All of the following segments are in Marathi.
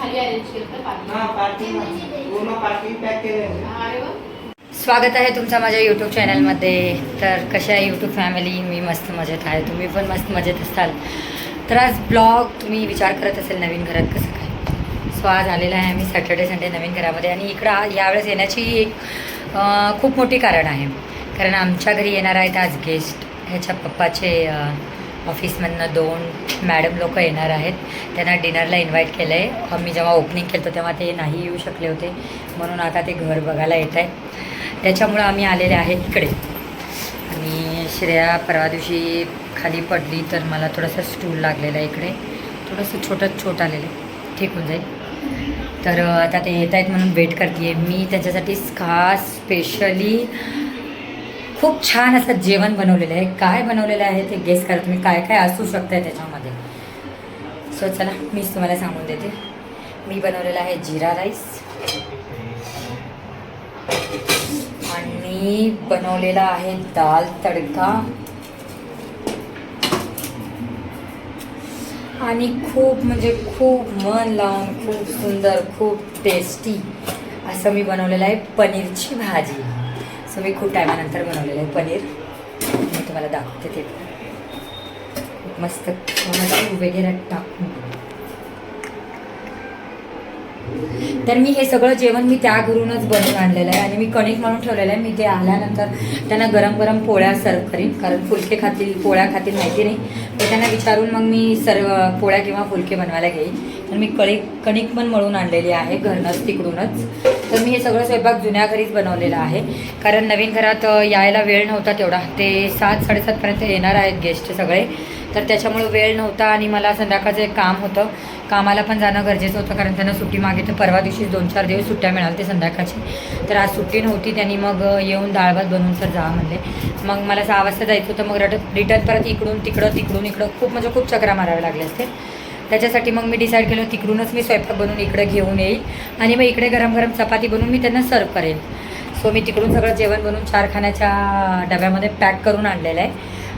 खाली अरेंज केलं हा पार्किंग पूर्ण पार्किंग पॅक केलं अरे वा. स्वागत आहे तुमचं माझ्या यूट्यूब चॅनलमध्ये तर कशा आहे यूट्यूब फॅमिली मी मस्त मजेत आहे. तुम्ही पण मस्त मजेत असाल. तर आज ब्लॉग तुम्ही विचार करत असेल नवीन घरात कसं काय? सो आज आलेला आहे आम्ही सॅटर्डे संडे नवीन घरामध्ये. आणि इकडं आ- यावेळेस येण्याची एक खूप मोठी कारण आहे. कारण आमच्या घरी येणार आहेत आज गेस्ट ह्याच्या पप्पाचे ऑफिसमधनं दोन मॅडम लोक येणार आहेत. त्यांना डिनरला इन्व्हाइट केलं आहे मी जेव्हा ओपनिंग केलं होतं तेव्हा ते नाही येऊ शकले होते. म्हणून आता ते घर बघायला येत आहे त्याच्यामुळं आम्ही आलेले आहे इकडे. आणि श्रेया परवा दिवशी खाली पडली तर मला थोडंसं स्टूल लागलेलं आहे इकडे. थोडंसं छोटं छोट आलेलं आहे. ठीक होऊन जाईल. तर आता ते येत आहेत म्हणून वेट करते मी त्याच्यासाठी खास स्पेशली खूप छान असं जेवण बनवलेलं आहे. काय बनवलेलं आहे ते गेस करा. तुम्ही काय काय असू शकतं त्याच्यामध्ये. सो चला मीच तुम्हाला सांगून देते. मी बनवलेला आहे जिरा राईस. आणि बनवलेला आहे दाल तडका. आणि खूप म्हणजे खूप मन लावून खूप सुंदर खूप टेस्टी असं मी बनवलेलं आहे पनीरची भाजी. सो मी खूप टायमानंतर बनवलेलं आहे पनीर. मी तुम्हाला दाखवते ते. खूप मस्त वगैरे टाकून. तर मी हे सगळं जेवण मी त्या घरूनच बनवून आणलेलं आहे आणि मी कणिक म्हणून ठेवलेलं आहे. मी ते आल्यानंतर त्यांना गरम गरम पोळ्या सर्व करीन कारण फुलके खातील पोळ्या खातील माहिती नाही. तर त्यांना विचारून मग मी सर्व पोळ्या किंवा फुलके बनवायला घेईन. तर मी कणिक कणिक पण मळून आणलेली आहे घरनंच तिकडूनच. तर मी हे सगळं स्वयंपाक जुन्या घरीच बनवलेला आहे. कारण नवीन घरात यायला वेळ नव्हता तेवढा. ते सात साडेसातपर्यंत येणार आहेत गेस्ट सगळे. तर त्याच्यामुळे वेळ नव्हता आणि मला संध्याकाळचं एक काम होतं. कामाला पण जाणं गरजेचं होतं कारण त्यांना सुट्टी मागे तर परवा दिवशी दोन चार दिवस सुट्ट्या मिळाल्या ते संध्याकाळची तर आज सुट्टी नव्हती त्यांनी मग येऊन डाळ भात बनवून सर जा म्हणले. मग मला सहा वाजता जायचं होतं मग रट रिटर्न परत इकडून तिकडं तिकडून इकडं खूप म्हणजे खूप चक्रा माराव्या लागले असते त्याच्यासाठी मग मी डिसाईड केलं तिकडूनच मी स्वयंपाक बनवून इकडे घेऊन येईल. आणि मग इकडे गरम गरम चपाती बनवून मी त्यांना सर्व करेन. सो मी तिकडून सगळं जेवण बनवून चार खाण्याच्या डब्यामध्ये पॅक करून आणलेलं आहे.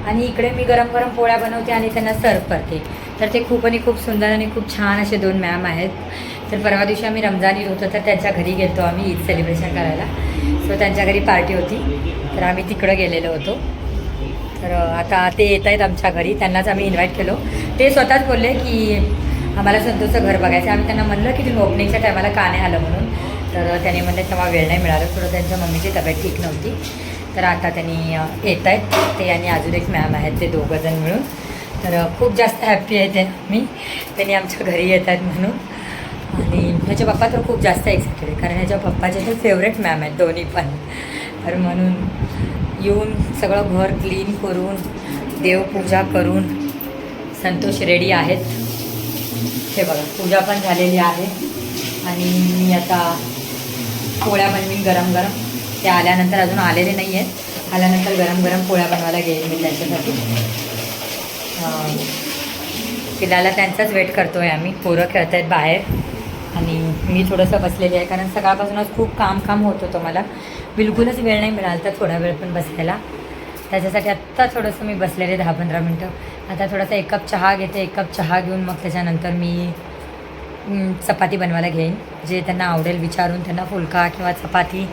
आणि इकडे मी गरम गरम पोळ्या बनवते आणि त्यांना सर्व करते. तर ते खूप आणि खूप सुंदर आणि खूप छान असे दोन मॅम आहेत. तर परवा दिवशी आम्ही रमजान ईद होतो तर त्यांच्या घरी गेलो आम्ही ईद सेलिब्रेशन करायला. सो त्यांच्या घरी पार्टी होती. तर आम्ही तिकडं गेलेलो होतो. तर आता ते येत आहेत आमच्या घरी. त्यांनाच आम्ही इन्व्हाइट केलो. ते स्वतःच बोलले की आम्हाला संतोषचं घर बघायचं आहे. आम्ही त्यांना म्हणलं की तुम्ही ओपनिंगच्या टायमाला का नाही आलं म्हणून? तर त्याने म्हणले तेव्हा वेळ नाही मिळाला. थोडं त्यांच्या मम्मीची तब्येत ठीक नव्हती. तर आता त्यांनी येत आहेत. ते आणि अजून एक मॅम आहेत ते दोघंजण मिळून. तर खूप जास्त हॅप्पी आहे ते मी त्यांनी आमच्या घरी येत आहेत म्हणून. आणि ह्याच्या पप्पा तर खूप जास्त एक्सायटेड आहे कारण ह्याच्या पप्पाचे तर फेवरेट मॅम आहेत दोन्ही पण. तर म्हणून येऊन सगळं घर क्लीन करून देवपूजा करून संतोष रेडी आहेत. हे बघा पूजा पण झालेली आहे. आणि मी आता पोळ्या बनवीन गरम गरम. ते आल्यानंतर अजून आलेले नाही आहेत आल्यानंतर गरम गरम पोळ्या बनवायला घेईन मी त्यांच्यासाठी. अं, पिलाला त्यांचाच वेट करतो आहे आम्ही. पोरं खेळत आहेत बाहेर. आणि मी थोडंसं बसलेली आहे कारण सकाळपासूनच खूप काम काम होत होतं मला. बिलकुलच वेळ नाही मिळाला तर थोडा वेळ पण बसायला. त्याच्यासाठी आत्ता थोडंसं मी बसलेले दहा पंधरा मिनटं. आता थोडासा एक कप चहा घेते एक कप चहा घेऊन मग त्याच्यानंतर मी चपाती बनवायला घेईन. जे त्यांना आवडेल विचारून त्यांना फुलका किंवा चपाती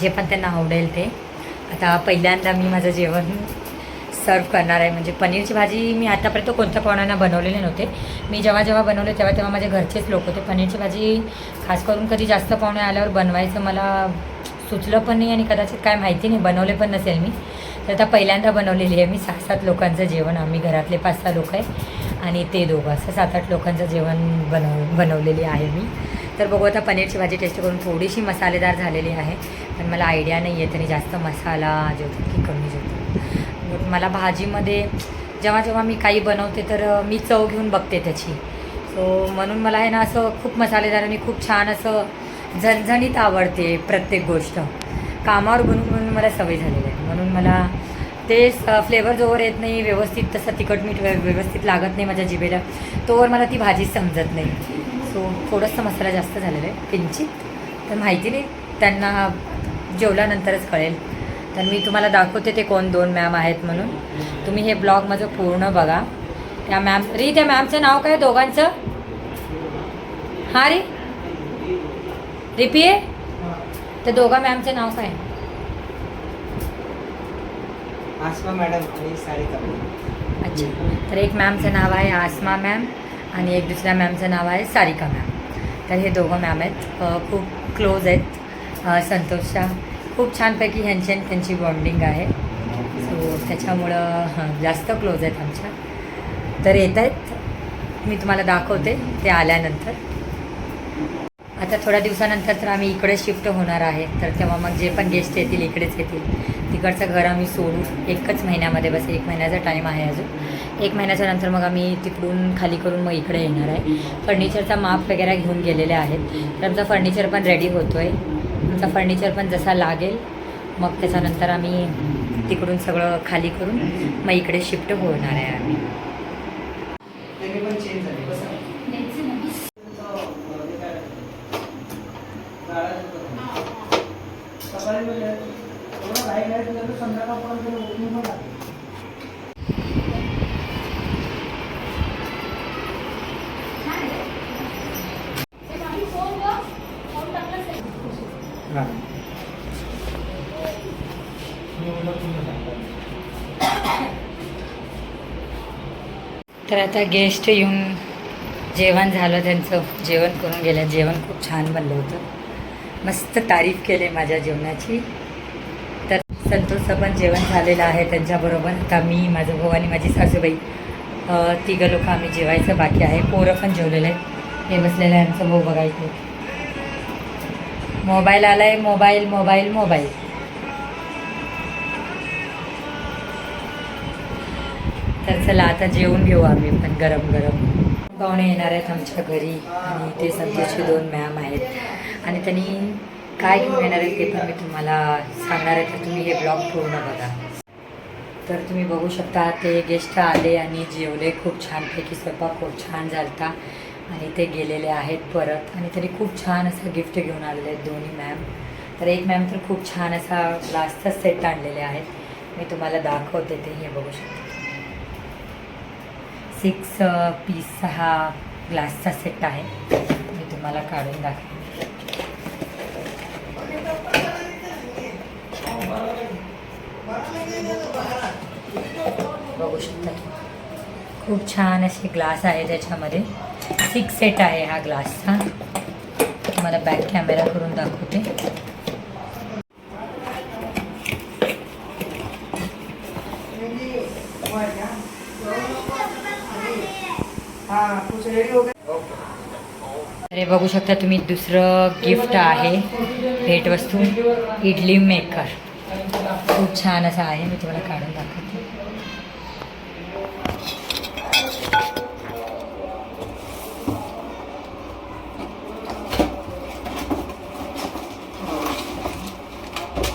जे पण त्यांना आवडेल ते. आता पहिल्यांदा मी माझं जेवण सर्व करणार आहे. म्हणजे पनीरची भाजी मी आतापर्यंत कोणत्या पाहुण्यांना बनवलेले नव्हते. मी जेव्हा जेव्हा बनवले तेव्हा तेव्हा माझे घरचेच लोक होते. पनीरची भाजी खास करून कधी जास्त पाहुणे आल्यावर बनवायचं मला सुचलं पण नाही आणि कदाचित काय माहिती नाही. बनवले पण नसेल मी. तर आता पहिल्यांदा बनवलेली आहे मी. सहा सात लोकांचं जेवण. आम्ही घरातले पाच सहा लोक आहे. आणि ते दोघं असं सात आठ लोकांचं जेवण बनव बनवलेली आहे मी. तर बघू आता पनीरची भाजी टेस्ट करून थोडीशी मसालेदार झालेली आहे. पण मला आयडिया नाही आहे तरी जास्त मसाला जेवतात की कमी जेवतात मला भाजीमध्ये जेव्हा जेव्हा मी काही बनवते तर मी चव घेऊन बघते त्याची. सो म्हणून मला आहे ना असं खूप मसालेदार आणि खूप छान असं झणझणीत आवडते प्रत्येक गोष्ट. कामावर बनून म्हणून मला सवय झालेली आहे. म्हणून मला ते फ्लेवर जोवर येत नाही व्यवस्थित तसं तिखट मीठ व्यवस्थित लागत नाही माझ्या जिभेला तोवर मला ती भाजी समजत नाही. सो थोडंसं मसाला जास्त झालेला आहे किंचित. तर माहिती नाही त्यांना जेवल्यानंतरच कळेल. तर मी तुम्हाला दाखवते ते कोण दोन मॅम आहेत म्हणून. तुम्ही हे ब्लॉग माझं पूर्ण बघा. त्या मॅम री त्या मॅमचं नाव काय दोघांचं? हा रे? रिपी आहे त्या दोघा मॅमचं नाव काय? आसमा मॅडम आणि सारिका अच्छा. तर एक मॅमचं नाव आहे आसमा मॅम आणि एक दुसऱ्या मॅमचं नाव आहे सारिका मॅम तर हे दोघं मॅम आहेत. खूप क्लोज आहेत. संतोषच्या खूप छानपैकी ह्यांची आणि त्यांची बॉन्डिंग आहे. सो त्याच्यामुळं हां जास्त क्लोज आहेत आमच्या. तर येत आहेत मी तुम्हाला दाखवते ते आल्यानंतर. आता थोड्या दिवसानंतर तर आम्ही इकडे शिफ्ट होणार आहे. तर तेव्हा मग जे पण गेस्ट येतील इकडेच येतील. तिकडचं घर आम्ही सोडू. एकच महिन्यामध्ये बस एक महिन्याचा टाईम आहे अजून. एक महिन्याच्या नंतर मग आम्ही तिकडून खाली करून मग इकडे येणार आहे. फर्निचरचा माप वगैरे घेऊन गेलेले आहेत. तर आमचं फर्निचर पण रेडी होतो आहे आमचा फर्निचर पण जसा लागेल मग त्याच्यानंतर आम्ही तिकडून सगळं खाली करून मग इकडे शिफ्ट होणार आहे आम्ही. तर आता गेस्ट येऊन जेवण झालं त्यांचं जेवण करून गेलं जेवण खूप छान बनलं होतं. मस्त तारीफ केली माझ्या जेवणाची. तर संतोषचं पण जेवण झालेलं आहे त्यांच्याबरोबर. आता मी माझं भाऊ आणि माझी सासूबाई तिघं लोक आम्ही जेवायचं बाकी आहे. पोरं पण जेवलेलं आहे हे बसलेलं आहे आमचं भाऊ बघायचं. मोबाईल आला आहे मोबाईल मोबाईल मोबाईल. तर चला आता जेवून घेऊ आम्ही पण गरम गरम. पाहुणे येणार आहेत आमच्या घरी आणि ते संतोषचे दोन मॅम आहेत. आणि त्यांनी काय घेऊन येणार आहेत ते पण मी तुम्हाला सांगणार आहे तर तुम्ही हे ब्लॉग पूर्ण बघा. तर तुम्ही बघू शकता ते गेस्ट आले आणि जेवले. खूप छानपैकी स्वयंपाक खूप छान झालता. आणि ते गेलेले आहेत परत. आणि तरी खूप छान असं गिफ्ट घेऊन आलेले आहेत दोन्ही मॅम तर एक मॅम तर खूप छान असा लास्टचा सेट आणलेले आहेत. मी तुम्हाला दाखवते ते हे बघू शकता. सिक्स पीसचा हा ग्लासचा सेट आहे. मी तुम्हाला काढून दाखवेन. बघू शकता खूप छान असे ग्लास आहे त्याच्यामध्ये. सिक्स सेट आहे हा ग्लासचा तुम्हाला बॅक कॅमेरा करून दाखवते हाँ कुछ रेडी हो गया अरे बघू शकता तुम्ही दुसरं गिफ्ट आहे. भेटवस्तू इडली मेकर खूप छान असं आहे. मी तुम्हाला काढून दाखवते.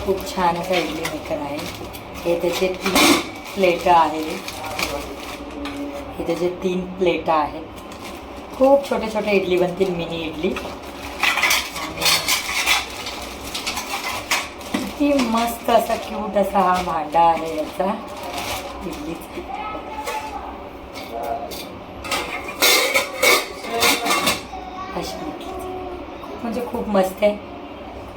खूप छान असं इडली मेकर आहे. हे त्याचे तीन प्लेटं आहेत. हे त्याचे तीन प्लेटं आहेत. खूप छोटे छोटे इडली बनतील मिनी इडली. आणि किती मस्त असा क्यूट असा हा भांडा आहे याचा. इडली अशी म्हणजे खूप मस्त आहे.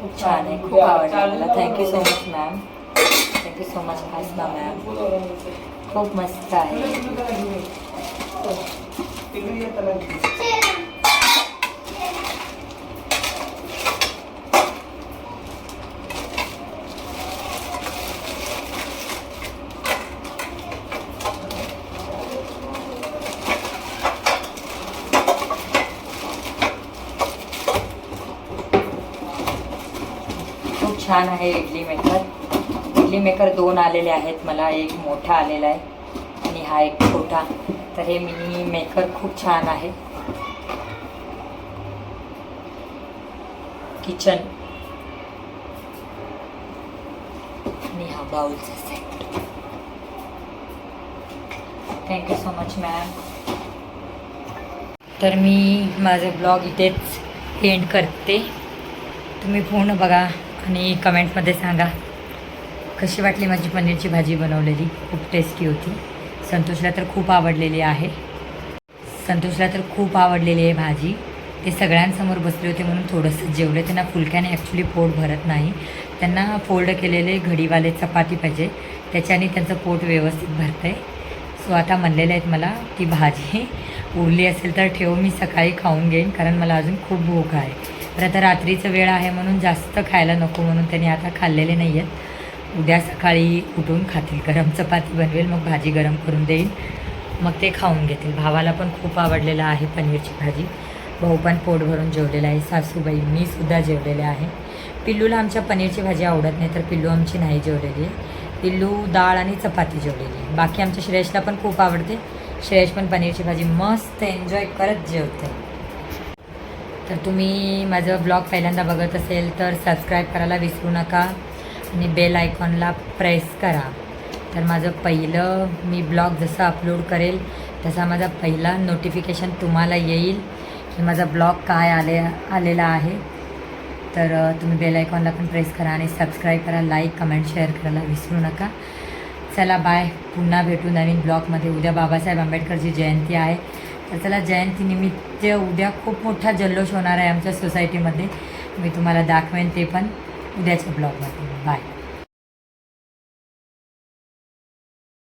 खूप छान आहे. खूप आवडलं मला. Thank you so much ma'am thank you so much Asma ma'am खूप मस्त आहे. छान आहे इडली मेकर इडली मेकर दोन आलेले आहेत. मला एक मोठा आलेला आहे. आणि हा एक छोटा. तर हे मिनी मेकर खूप छान आहे. किचन आणि हा बाउलचा set thank you so much ma'am तर मी माझे ब्लॉग इथेच एंड करते. तुम्ही पूर्ण बघा आणि कमेंटमध्ये सांगा. कशी वाटली माझी पनीरची भाजी बनवलेली? खूप टेस्टी होती. संतोषला तर खूप आवडलेली आहे. संतोषला तर खूप आवडलेली आहे भाजी. ते सगळ्यांसमोर बसले होते म्हणून थोडंसं जेवले. त्यांना फुलक्याने ॲक्च्युली पोट भरत नाही. त्यांना फोल्ड केलेले घडीवाले चपाती पाहिजे. त्याच्याने त्यांचं पोट व्यवस्थित भरतं आहे सो आता म्हणलेले आहेत मला ती भाजी उरली असेल तर ठेव मी सकाळी खाऊन घेईन कारण मला अजून खूप भूक आहे. तर आता रात्रीचं वेळ आहे म्हणून जास्त खायला नको म्हणून त्यांनी आता खाल्लेले नाही आहेत उद्या सकाळी उठून खातील. गरम चपाती बनवेल मग भाजी गरम करून देईन मग ते खाऊन घेतील. भावाला पण खूप आवडलेलं आहे पनीरची भाजी. भाऊ पण पोट भरून जेवलेला आहे. सासूबाई मी सुद्धा जेवलेले आहे. पिल्लूला आमच्या पनीरची भाजी आवडत नाही तर पिल्लू आमची नाही जेवलेली आहे. पिल्लू डाळ आणि चपाती जेवलेली आहे. बाकी आमच्या श्रेयसला पण खूप आवडते. श्रेयश पण पनीरची भाजी मस्त एन्जॉय करत जेवते. तर तुम्ही माझं ब्लॉग पहिल्यांदा बघत असेल तर सबस्क्राईब करायला विसरू नका. आणि बेल आयकॉनला प्रेस करा. तर माझं पहिलं मी ब्लॉग जसं अपलोड करेल तसा माझा पहिला नोटिफिकेशन तुम्हाला येईल की माझा ब्लॉग काय आले आलेला आहे. तर तुम्ही बेल आयकॉनला पण प्रेस करा आणि सबस्क्राईब करा लाईक कमेंट शेअर करायला विसरू नका. चला बाय पुन्हा भेटू नवीन ब्लॉगमध्ये उद्या बाबासाहेब आंबेडकरची जयंती आहे. तर चला जयंतीनिमित्त उद्या खूप मोठा जल्लोष होणार आहे आमच्या सोसायटीमध्ये मी तुम्हाला दाखवेन ते पण. उद्याच्या ब्लॉगमध्ये बाय